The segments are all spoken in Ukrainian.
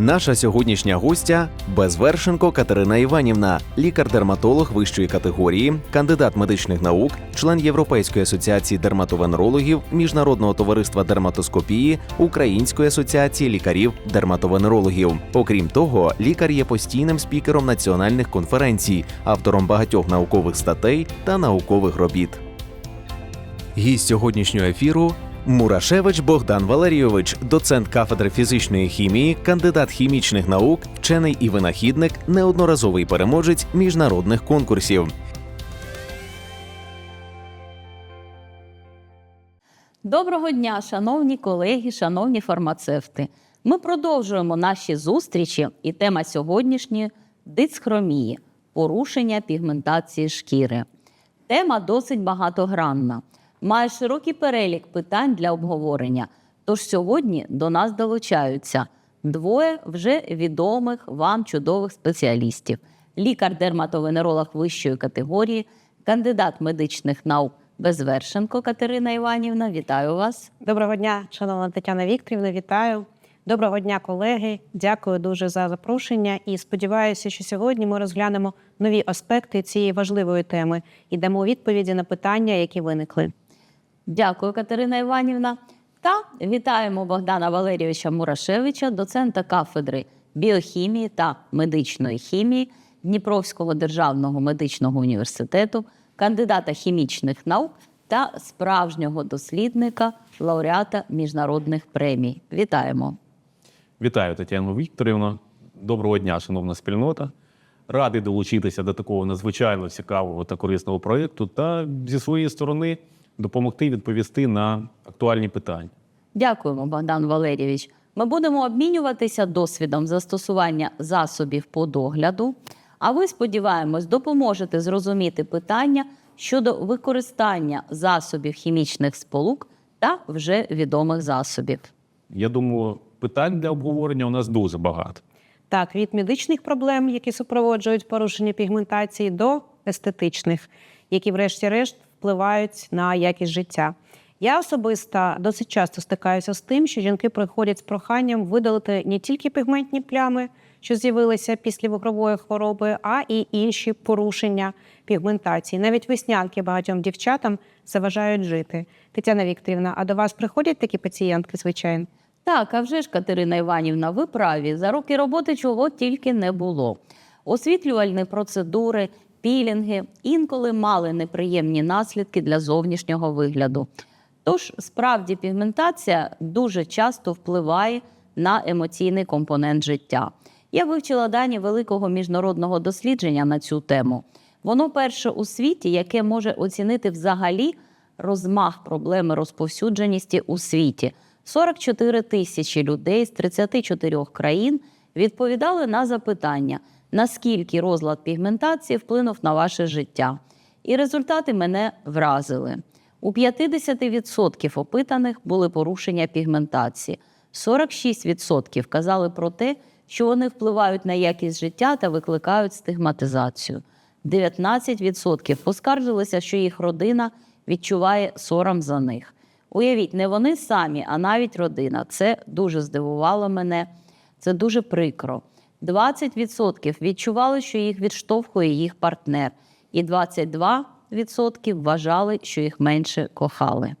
Наша сьогоднішня гостя Безвершенко Катерина Іванівна, лікар-дерматолог вищої категорії, кандидат медичних наук, член Європейської асоціації дерматовенерологів, Міжнародного товариства дерматоскопії, Української асоціації лікарів-дерматовенерологів. Окрім того, лікар є постійним спікером національних конференцій, автором багатьох наукових статей та наукових робіт. Гість сьогоднішнього ефіру Мурашевич Богдан Валерійович, доцент кафедри фізичної хімії, кандидат хімічних наук, вчений і винахідник, неодноразовий переможець міжнародних конкурсів. Доброго дня, шановні колеги, шановні фармацевти. Ми продовжуємо наші зустрічі, і тема сьогоднішньої дисхромії порушення пігментації шкіри. Тема досить багатогранна, має широкий перелік питань для обговорення. Тож сьогодні до нас долучаються двоє вже відомих вам чудових спеціалістів: лікар-дерматовенеролог вищої категорії, кандидат медичних наук Безвершенко Катерина Іванівна. Вітаю вас. Доброго дня, шановна Тетяна Вікторівна, вітаю. Доброго дня, колеги. Дякую дуже за запрошення. І сподіваюся, що сьогодні ми розглянемо нові аспекти цієї важливої теми і дамо відповіді на питання, які виникли. Дякую, Катерина Іванівна. Та вітаємо Богдана Валерійовича Мурашевича, доцента кафедри біохімії та медичної хімії Дніпровського державного медичного університету, кандидата хімічних наук та справжнього дослідника, лауреата міжнародних премій. Вітаємо! Вітаю, Тетяну Вікторівну. Доброго дня, шановна спільнота. Радий долучитися до такого надзвичайно цікавого та корисного проєкту та зі своєї сторони допомогти відповісти на актуальні питання. Дякуємо, Богдан Валерійович. Ми будемо обмінюватися досвідом застосування засобів по догляду. А ви, сподіваємось, допоможете зрозуміти питання щодо використання засобів хімічних сполук та вже відомих засобів. Я думаю, питань для обговорення у нас дуже багато. Так, від медичних проблем, які супроводжують порушення пігментації, до естетичних, які, врешті-решт, впливають на якість життя. Я особисто досить часто стикаюся з тим, що жінки приходять з проханням видалити не тільки пігментні плями, що з'явилися після вихрової хвороби, а і інші порушення пігментації. Навіть веснянки багатьом дівчатам заважають жити. Тетяна Вікторівна, а до вас приходять такі пацієнтки, звичайно? Так, а вже ж, Катерина Іванівна, ви праві. За роки роботи чого тільки не було. Освітлювальні процедури, пілінги інколи мали неприємні наслідки для зовнішнього вигляду. Тож, справді, пігментація дуже часто впливає на емоційний компонент життя. Я вивчила дані великого міжнародного дослідження на цю тему. Воно перше у світі, яке може оцінити взагалі розмах проблеми розповсюдженості у світі. 44 тисячі людей з 34 країн відповідали на запитання, наскільки розлад пігментації вплинув на ваше життя. І результати мене вразили. У 50% опитаних були порушення пігментації. 46% казали про те, що вони впливають на якість життя та викликають стигматизацію. 19% поскаржилися, що їх родина відчуває сором за них. Уявіть, не вони самі, а навіть родина. Це дуже здивувало мене. Це дуже прикро. 20% відчували, що їх відштовхує їх партнер, і 22% вважали, що їх менше кохали.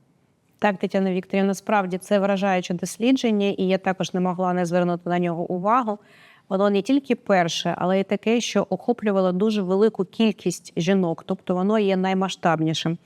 Так, Тетяна Вікторівна, справді це вражаюче дослідження, і я також не могла не звернути на нього увагу. Воно не тільки перше, але й таке, що охоплювало дуже велику кількість жінок, тобто воно є наймасштабнішим.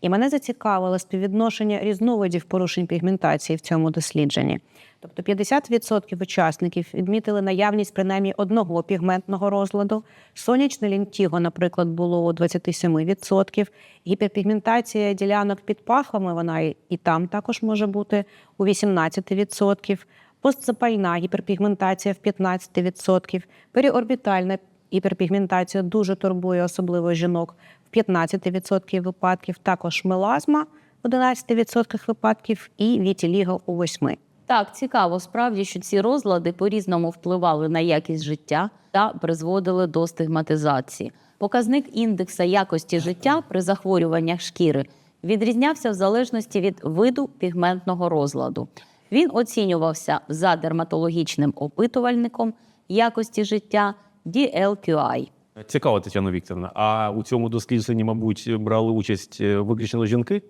І мене зацікавило співвідношення різновидів порушень пігментації в цьому дослідженні. Тобто 50% учасників відмітили наявність принаймні одного пігментного розладу. Сонячне лінтіго, наприклад, було у 27%. Гіперпігментація ділянок під пахвами, вона і, там також може бути у 18%. Постзапальна гіперпігментація в 15%. Періорбітальна гіперпігментація дуже турбує особливо жінок в 15% випадків, також мелазма в 11% випадків і вітіліго у 8%. Так, цікаво справді, що ці розлади по-різному впливали на якість життя та призводили до стигматизації. Показник індекса якості життя при захворюваннях шкіри відрізнявся в залежності від виду пігментного розладу. Він оцінювався за дерматологічним опитувальником якості життя DLQI. Цікаво, Тетяна Вікторовна. А у цьому дослідженні, мабуть, брали участь е, виключно жінки?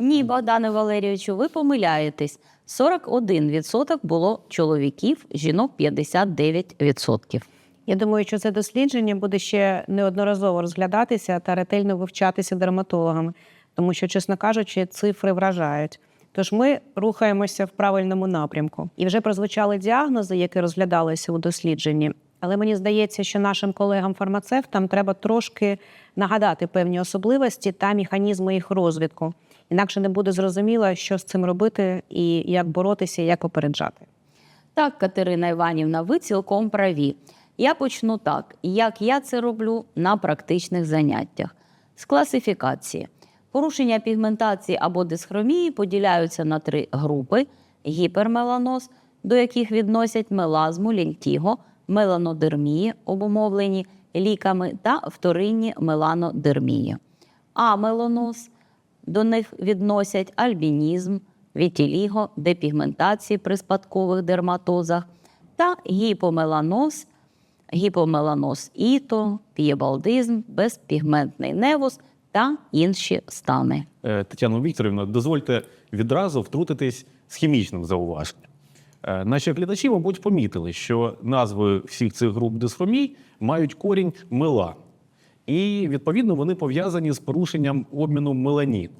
Ні, Богдане Валерійовичу, ви помиляєтесь. 41% було чоловіків, жінок 59%. Я думаю, що це дослідження буде ще неодноразово розглядатися та ретельно вивчатися дерматологами, тому що, чесно кажучи, цифри вражають. Тож ми рухаємося в правильному напрямку. І вже прозвучали діагнози, які розглядалися у дослідженні. Але мені здається, що нашим колегам-фармацевтам треба трошки нагадати певні особливості та механізми їх розвитку. Інакше не буде зрозуміло, що з цим робити і як боротися, і як попереджати. Так, Катерина Іванівна, ви цілком праві. Я почну так, як я це роблю на практичних заняттях. З класифікації. Порушення пігментації або дисхромії поділяються на три групи: гіпермеланоз, до яких відносять мелазму, лінтіго, меланодермії, обумовлені ліками, та вторинні меланодермії. Амеланоз до них відносять альбінізм, вітіліго, депігментації при спадкових дерматозах та гіпомеланоз, гіпомеланоз іто, пієбалдизм, безпігментний невус та інші стани. Е, Тетяна Вікторівна, дозвольте відразу втрутитись з хімічним зауваженням. Е, Наші глядачі, мабуть, помітили, що назви всіх цих груп дисхромій мають корінь мелан. І, відповідно, вони пов'язані з порушенням обміну меланіну.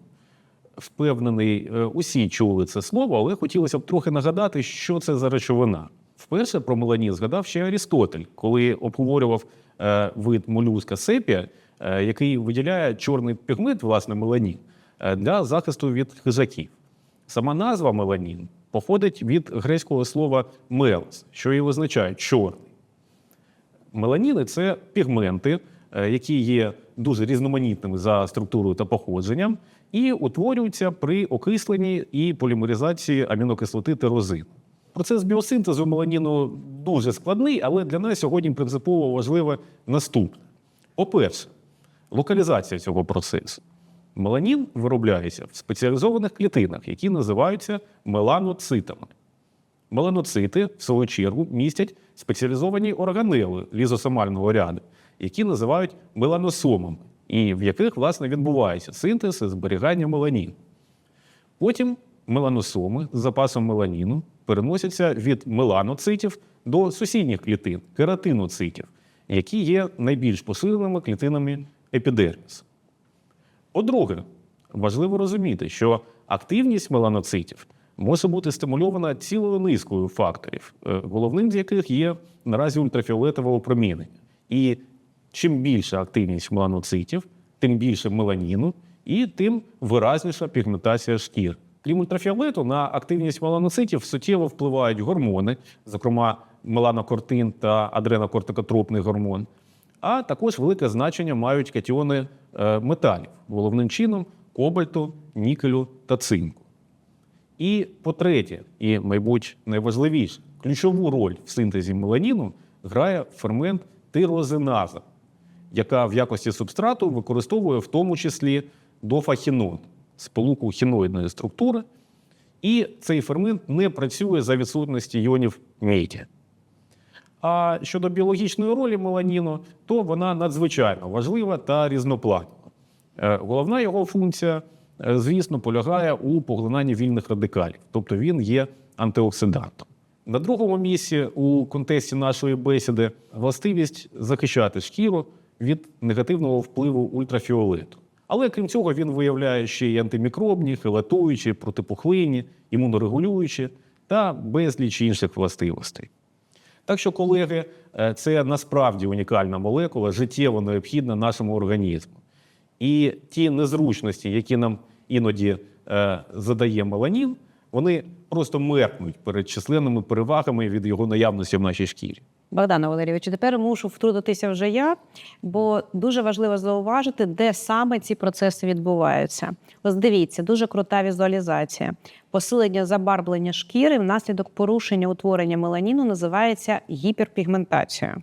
Впевнений, е, усі чули це слово, але хотілося б трохи нагадати, що це за речовина. Вперше про меланін згадав ще Арістотель, коли обговорював е, вид молюска сепія, е, який виділяє чорний пігмент, власне, меланін, для захисту від хижаків. Сама назва меланін походить від грецького слова мелос, що і означає чорний. Меланіни це пігменти, які є дуже різноманітними за структурою та походженням, і утворюються при окисленні і полімеризації амінокислоти тирозин. Процес біосинтезу меланіну дуже складний, але для нас сьогодні принципово важливе наступне. По-перше, локалізація цього процесу. Меланін виробляється в спеціалізованих клітинах, які називаються меланоцитами. Меланоцити, в свою чергу, містять спеціалізовані органели лізосомального ряду, які називають меланосомами, і в яких, власне, відбувається синтез і зберігання меланіну. Потім меланосоми з запасом меланіну переносяться від меланоцитів до сусідніх клітин кератиноцитів, які є найбільш посиленими клітинами епідермісу. По-друге, важливо розуміти, що активність меланоцитів може бути стимульована цілою низкою факторів, е, головним з яких є наразі ультрафіолетове опромінення. І чим більша активність меланоцитів, тим більше меланіну і тим виразніша пігментація шкір. Крім ультрафіолету, на активність меланоцитів суттєво впливають гормони, зокрема меланокортин та адренокортикотропний гормон. А також велике значення мають катіони е, металів, головним чином кобальту, нікелю та цинку. І по-третє, і, мабуть, найважливіше, ключову роль в синтезі меланіну грає фермент тирозиназа, яка в якості субстрату використовує в тому числі дофахінон, сполуку хіноїдної структури. І цей фермент не працює за відсутності іонів меді. А щодо біологічної ролі меланіну, то вона надзвичайно важлива та різнопланова. Е, Головна його функція, е, звісно, полягає у поглинанні вільних радикалів, тобто він є антиоксидантом. На другому місці у контексті нашої бесіди властивість захищати шкіру від негативного впливу ультрафіолету. Але крім цього, він виявляє ще й антимікробні, хелатуючі, протипухлинні, імунорегулюючі та безліч інших властивостей. Так що, колеги, е, це насправді унікальна молекула, життєво необхідна нашому організму. І ті незручності, які нам іноді е, задає меланін, вони просто меркнуть перед численними перевагами від його наявності в нашій шкірі. Богдана Валерійовичу, тепер мушу втрутитися вже я, бо дуже важливо зауважити, де саме ці процеси відбуваються. Ось дивіться, дуже крута візуалізація. Посилення забарблення шкіри внаслідок порушення утворення меланіну називається гіперпігментацією.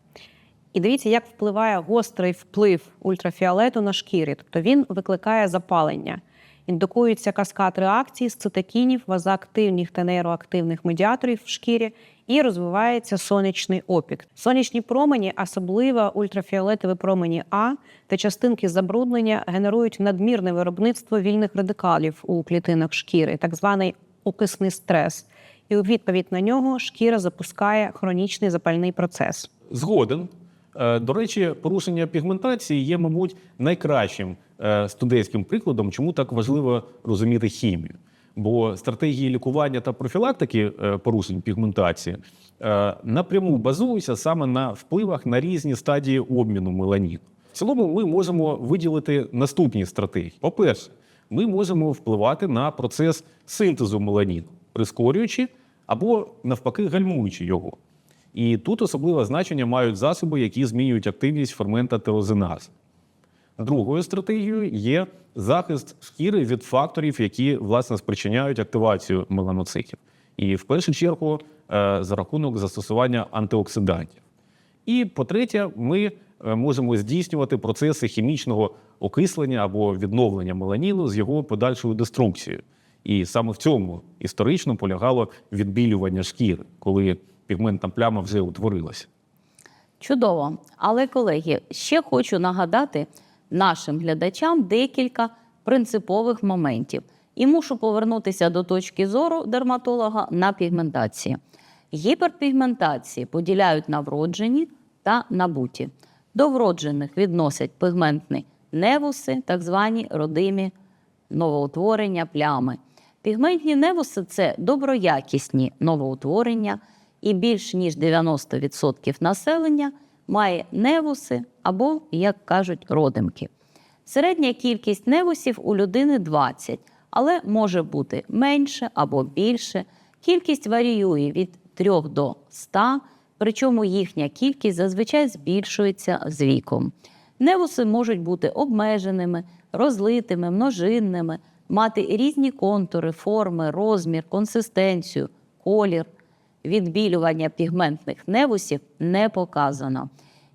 І дивіться, як впливає гострий вплив ультрафіолету на шкірі. Тобто він викликає запалення. Індукується каскад реакцій з цитокінів, вазоактивних та нейроактивних медіаторів в шкірі і розвивається сонячний опік. Сонячні промені, особливо ультрафіолетові промені А та частинки забруднення генерують надмірне виробництво вільних радикалів у клітинах шкіри, так званий окисний стрес. І у відповідь на нього шкіра запускає хронічний запальний процес. Згоден. Е, До речі, порушення пігментації є, мабуть, найкращим е, студентським прикладом, чому так важливо розуміти хімію. Бо стратегії лікування та профілактики е, порушень пігментації е, напряму базуються саме на впливах на різні стадії обміну меланіну. В цілому ми можемо виділити наступні стратегії. По-перше, ми можемо впливати на процес синтезу меланіну, прискорюючи або навпаки гальмуючи його. І тут особливе значення мають засоби, які змінюють активність фермента тирозиназ. Другою стратегією є захист шкіри від факторів, які власне спричиняють активацію меланоцитів. І в першу чергу е, за рахунок застосування антиоксидантів. І по-третє, ми е, можемо здійснювати процеси хімічного окислення або відновлення меланіну з його подальшою деструкцією. І саме в цьому історично полягало відбілювання шкіри, коли пігментна пляма вже утворилася. Чудово. Але, колеги, ще хочу нагадати нашим глядачам декілька принципових моментів. І мушу повернутися до точки зору дерматолога на пігментації. Гіперпігментації поділяють на вроджені та набуті. До вроджених відносять пігментні невуси, так звані родимі новоутворення, плями. Пігментні невуси це доброякісні новоутворення, і більш ніж 90% населення має невуси або, як кажуть, родимки. Середня кількість невусів у людини 20, але може бути менше або більше. Кількість варіює від 3 до 100, причому їхня кількість зазвичай збільшується з віком. Невуси можуть бути обмеженими, розлитими, множинними, мати різні контури, форми, розмір, консистенцію, колір. Відбілювання пігментних невусів не показано.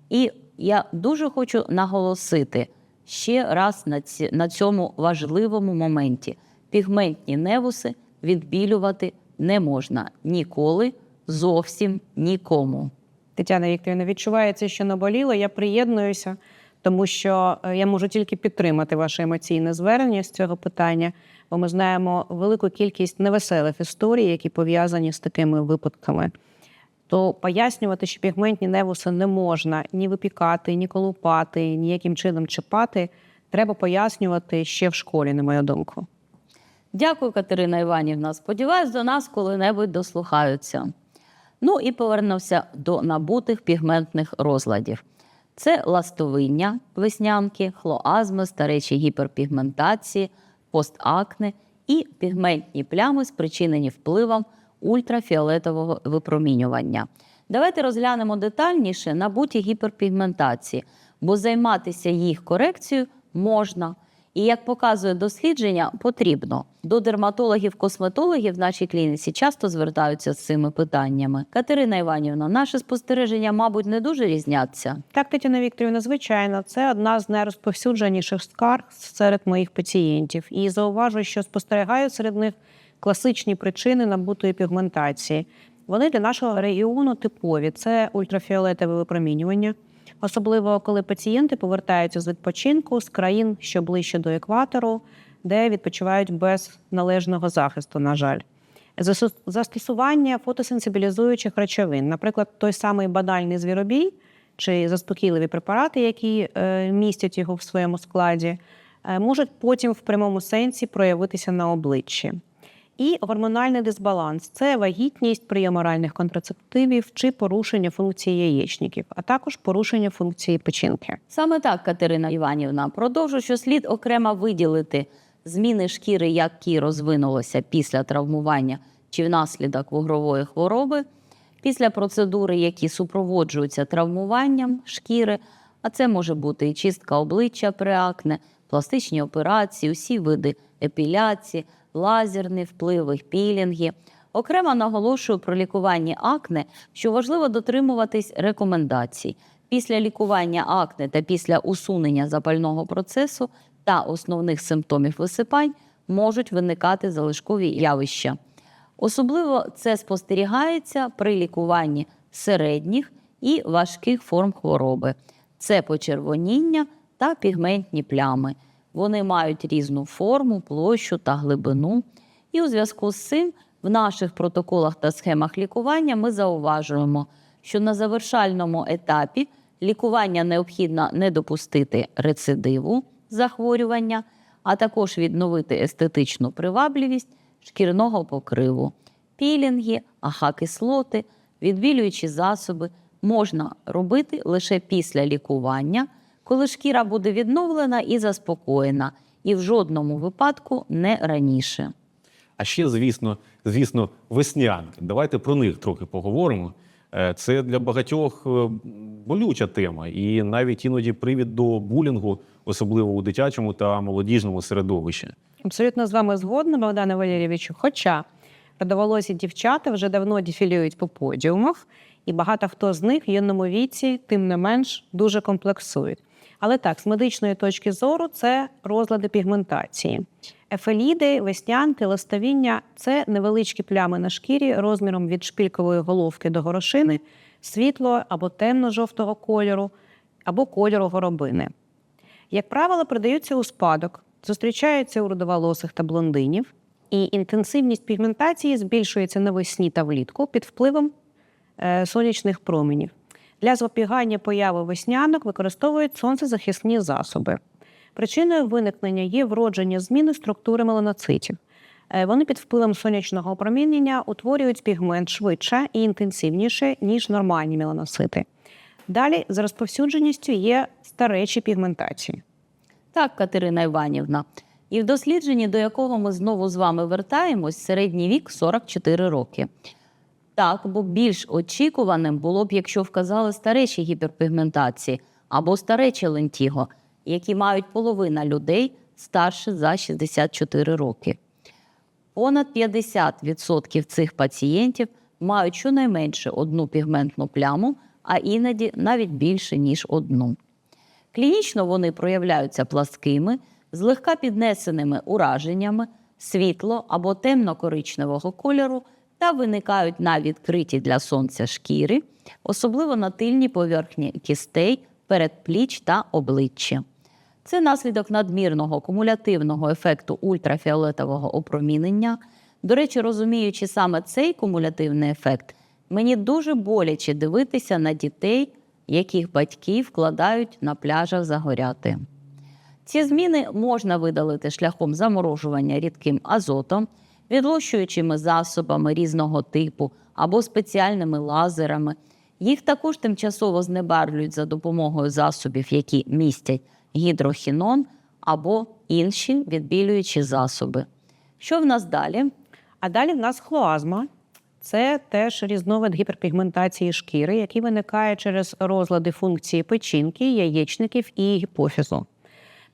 І я дуже хочу наголосити ще раз на, ці, на цьому важливому моменті: пігментні невуси відбілювати не можна ніколи, зовсім нікому. Тетяна Вікторівна, відчувається, що наболіло. Я приєднуюся, тому що е, я можу тільки підтримати ваше емоційне звернення з цього питання, бо ми знаємо велику кількість невеселих історій, які пов'язані з такими випадками. То пояснювати, що пігментні невуси не можна ні випікати, ні колупати, ніяким чином чіпати, треба пояснювати ще в школі, на мою думку. Дякую, Катерина Іванівна. Сподіваюсь, до нас коли-небудь дослухаються. Ну і повернувся до набутих пігментних розладів. Це ластовиння, веснянки, хлоазми, старечі гіперпігментації, постакне і пігментні плями, спричинені впливом ультрафіолетового випромінювання. Давайте розглянемо детальніше набуті гіперпігментації, бо займатися їх корекцією можна. І як показує дослідження, потрібно. До дерматологів-косметологів в нашій клініці часто звертаються з цими питаннями. Катерина Іванівна, наше спостереження, мабуть, не дуже різняться. Так, Тетяна Вікторівна, звичайно, це одна з найрозповсюдженіших скарг серед моїх пацієнтів. І зауважую, що спостерігаю серед них класичні причини набутої пігментації. Вони для нашого регіону типові: це ультрафіолетове випромінювання, особливо коли пацієнти повертаються з відпочинку з країн, що ближче до екватору, де відпочивають без належного захисту, на жаль. Застосування фотосенсибілізуючих речовин, наприклад, той самий банальний звіробій чи заспокійливі препарати, які е, містять його в своєму складі, е, можуть потім в прямому сенсі проявитися на обличчі. І гормональний дисбаланс це вагітність, прийом оральних контрацептивів чи порушення функції яєчників, а також порушення функції печінки. Саме так, Катерина Іванівна, продовжу, що слід окремо виділити зміни шкіри, які розвинулися після травмування чи внаслідок вугрової хвороби, після процедури, які супроводжуються травмуванням шкіри, а це може бути і чистка обличчя при акне, пластичні операції, усі види епіляції, лазерні впливи, пілінги. Окремо наголошую про лікуванні акне, що важливо дотримуватись рекомендацій. Після лікування акне та після усунення запального процесу та основних симптомів висипань можуть виникати залишкові явища. Особливо це спостерігається при лікуванні середніх і важких форм хвороби. Це почервоніння та пігментні плями. Вони мають різну форму, площу та глибину. І у зв'язку з цим в наших протоколах та схемах лікування ми зауважуємо, що на завершальному етапі лікування необхідно не допустити рецидиву захворювання, а також відновити естетичну привабливість шкірного покриву. Пілінги, аха-кислоти, відбілюючі засоби можна робити лише після лікування, коли шкіра буде відновлена і заспокоєна, і в жодному випадку не раніше. А ще, звісно, звісно, веснянки. Давайте про них трохи поговоримо. Е, Це для багатьох е, болюча тема, і навіть іноді привід до булінгу, особливо у дитячому та молодіжному середовищі. Абсолютно з вами згодна, Богдане Валерійовичу. Хоча родоволосі дівчата вже давно дефілюють по подіумах, і багато хто з них в юному віці, тим не менш, дуже комплексують. Але так, з медичної точки зору, це розлади пігментації. Ефеліди, веснянки, листовіння це невеличкі плями на шкірі розміром від шпилькової головки до горошини, світло або темно-жовтого кольору, або кольору горобини. Як правило, передаються у спадок, зустрічаються у рудоволосих та блондинів, і інтенсивність пігментації збільшується навесні та влітку під впливом е, сонячних променів. Для запобігання появи веснянок використовують сонцезахисні засоби. Причиною виникнення є вродження зміни структури меланоцитів. Е, Вони під впливом сонячного опромінення утворюють пігмент швидше і інтенсивніше, ніж нормальні меланоцити. Далі за розповсюдженістю є старечі пігментації. Так, Катерина Іванівна. І в дослідженні, до якого ми знову з вами вертаємось, середній вік 44 роки. Так, бо більш очікуваним було б, якщо вказали старечі гіперпігментації або старечі лентіго, які мають половина людей старше за 64 роки. Понад 50% цих пацієнтів мають щонайменше одну пігментну пляму, а іноді навіть більше, ніж одну. Клінічно вони проявляються пласкими, злегка піднесеними ураженнями, світло або темно-коричневого кольору та виникають на відкритій для сонця шкіри, особливо на тильній поверхні кістей, передпліч та обличчя. Це наслідок надмірного кумулятивного ефекту ультрафіолетового опромінення. До речі, розуміючи саме цей кумулятивний ефект, мені дуже боляче дивитися на дітей, яких батьки вкладають на пляжах загоряти. Ці зміни можна видалити шляхом заморожування рідким азотом, відлущуючими засобами різного типу або спеціальними лазерами. Їх також тимчасово знебарвлюють за допомогою засобів, які містять гідрохінон або інші відбілюючі засоби. Що в нас далі? А далі в нас хлоазма. Це теж різновид гіперпігментації шкіри, який виникає через розлади функції печінки, яєчників і гіпофізу.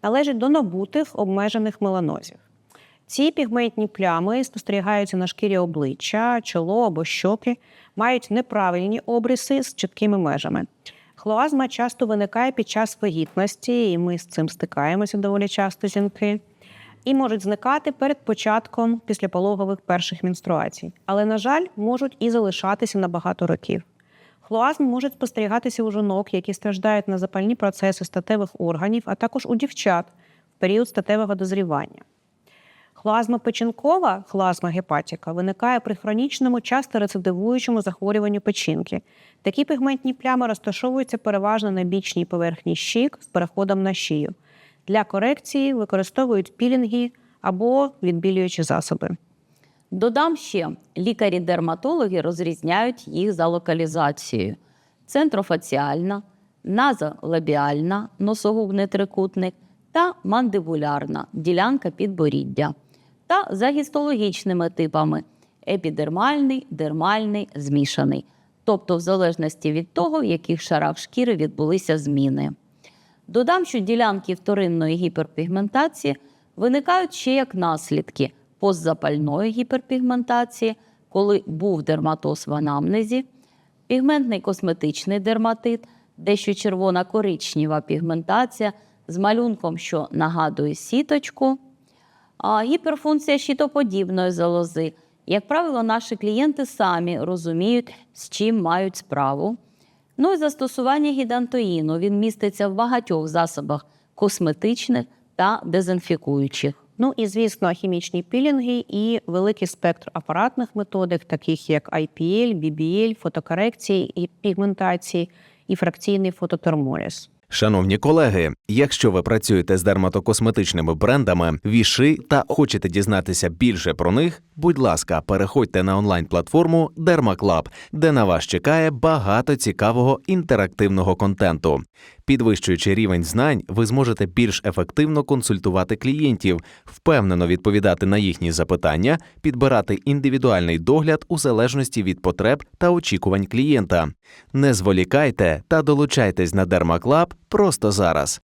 Належить до набутих обмежених меланозів. Ці пігментні плями спостерігаються на шкірі обличчя, чоло або щоки, мають неправильні обриси з чіткими межами. Хлоазма часто виникає під час вагітності, і ми з цим стикаємося доволі часто жінки і можуть зникати перед початком післяпологових перших менструацій. Але, на жаль, можуть і залишатися на багато років. Хлоазм може спостерігатися у жінок, які страждають на запальні процеси статевих органів, а також у дівчат в період статевого дозрівання. Хлоазма печінкова, хлоазма гепатіка, виникає при хронічному, часто рецидивуючому захворюванню печінки. Такі пігментні плями розташовуються переважно на бічній поверхні щік з переходом на шию. Для корекції використовують пілінги або відбілюючі засоби. Додам ще, лікарі-дерматологи розрізняють їх за локалізацією: центрофаціальна, назолабіальна, носогубний трикутник та мандибулярна ділянка підборіддя, та за гістологічними типами епідермальний, дермальний, змішаний. тобто в залежності від того, в яких шарах шкіри відбулися зміни. Додам, що ділянки вторинної гіперпігментації виникають ще як наслідки постзапальної гіперпігментації, коли був дерматоз в анамнезі, пігментний косметичний дерматит, дещо червона коричнева пігментація з малюнком, що нагадує сіточку, гіперфункція щитоподібної залози. Як правило, наші клієнти самі розуміють, з чим мають справу. Ну і застосування гідантоїну. Він міститься в багатьох засобах косметичних та дезінфікуючих. Ну і звісно, хімічні пілінги і великий спектр апаратних методик, таких як IPL, BBL, фотокорекції і пігментації, і фракційний фототермоліз. Шановні колеги, якщо ви працюєте з дерматокосметичними брендами, віши та хочете дізнатися більше про них, будь ласка, переходьте на онлайн-платформу DermaClub, де на вас чекає багато цікавого інтерактивного контенту. Підвищуючи рівень знань, ви зможете більш ефективно консультувати клієнтів, впевнено відповідати на їхні запитання, підбирати індивідуальний догляд у залежності від потреб та очікувань клієнта. Не зволікайте та долучайтесь на DermaClub просто зараз.